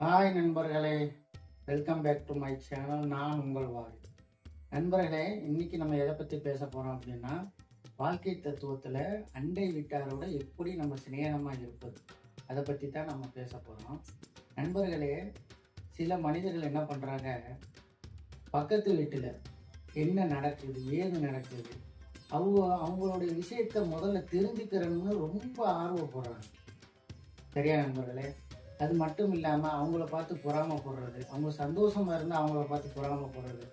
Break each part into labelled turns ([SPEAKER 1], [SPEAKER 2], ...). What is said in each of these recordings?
[SPEAKER 1] Hi நண்பர்களே welcome back to my channel. நான் உங்கள் வாரி. நண்பர்களே இன்னைக்கு நம்ம எதை பற்றி பேச போகிறோம் அப்படின்னா வாழ்க்கை தத்துவத்தில் அண்டை வீட்டாரோட எப்படி நம்ம சிநேகமாக இருப்பது. அதை பற்றி தான் நம்ம பேச போகிறோம் நண்பர்களே சில மனிதர்கள் என்ன பண்ணுறாங்க பக்கத்து வீட்டில் என்ன நடக்குது ஏது நடக்குது அவங்க அவங்களுடைய விஷயத்த முதல்ல தெரிஞ்சுக்கிறன்னு ரொம்ப ஆர்வப்படுறாங்க. சரியா நண்பர்களே? அது மட்டும் இல்லாமல் அவங்கள பார்த்து பொறாமப்படுறது அவங்க சந்தோஷமாக இருந்தால் அவங்கள பார்த்து பொறாமப்படுறது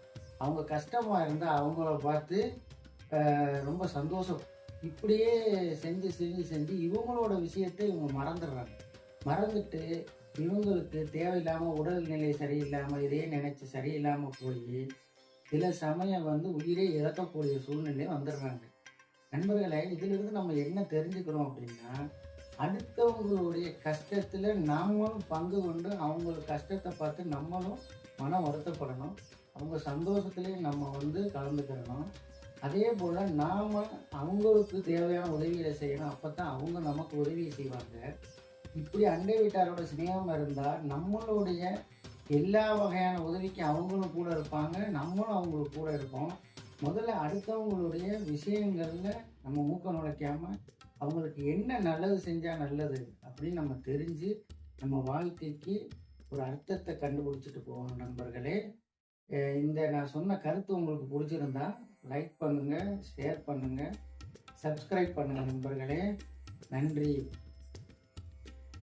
[SPEAKER 1] அவங்க கஷ்டமாக இருந்தால் அவங்கள பார்த்து ரொம்ப சந்தோஷம். இப்படியே செஞ்சு செஞ்சு செஞ்சு இவங்களோட விஷயத்தை இவங்க மறந்துடுறாங்க. மறந்துட்டு இவங்களுக்கு தேவையில்லாமல் உடல்நிலை சரியில்லாமல் இதே நினச்சி சரியில்லாமல் போய் சில சமயம் வந்து உயிரே இழக்கக்கூடிய சூழ்நிலை வந்துடுறாங்க. நண்பர்களை இதிலிருந்து நம்ம என்ன தெரிஞ்சுக்கிறோம் அப்படின்னா அடுத்தவங்களுடைய கஷ்டத்தில் நாமளும் பங்கு கொண்டு அவங்க கஷ்டத்தை பார்த்து நம்மளும் மனம் வருத்தப்படணும். அவங்க சந்தோஷத்துலேயும் நம்ம வந்து கலந்துக்கிறணும். அதே போல் நாம் அவங்களுக்கு தேவையான உதவிகளை செய்யணும். அப்போ தான் அவங்க நமக்கு உதவி செய்வாங்க. இப்படி அண்டை வீட்டாரோட சிநேகம் இருந்தால் நம்மளுடைய எல்லா வகையான உதவிக்கு அவங்களும் கூட இருப்பாங்க. நம்மளும் அவங்களுக்கு கூட இருப்போம். முதல்ல அடுத்தவங்களுடைய விஷயங்களில் நம்ம மூக்க நுழைக்காமல் அவங்களுக்கு என்ன நல்லது செஞ்சால் நல்லது அப்படின்னு நம்ம தெரிஞ்சு நம்ம வாழ்க்கைக்கு ஒரு அர்த்தத்தை கண்டுபிடிச்சிட்டு போகணும் நண்பர்களே. இந்த நான் சொன்ன கருத்து உங்களுக்கு பிடிச்சிருந்தா லைக் பண்ணுங்கள் ஷேர் பண்ணுங்கள் சப்ஸ்கிரைப் பண்ணுங்கள் நண்பர்களே. நன்றி.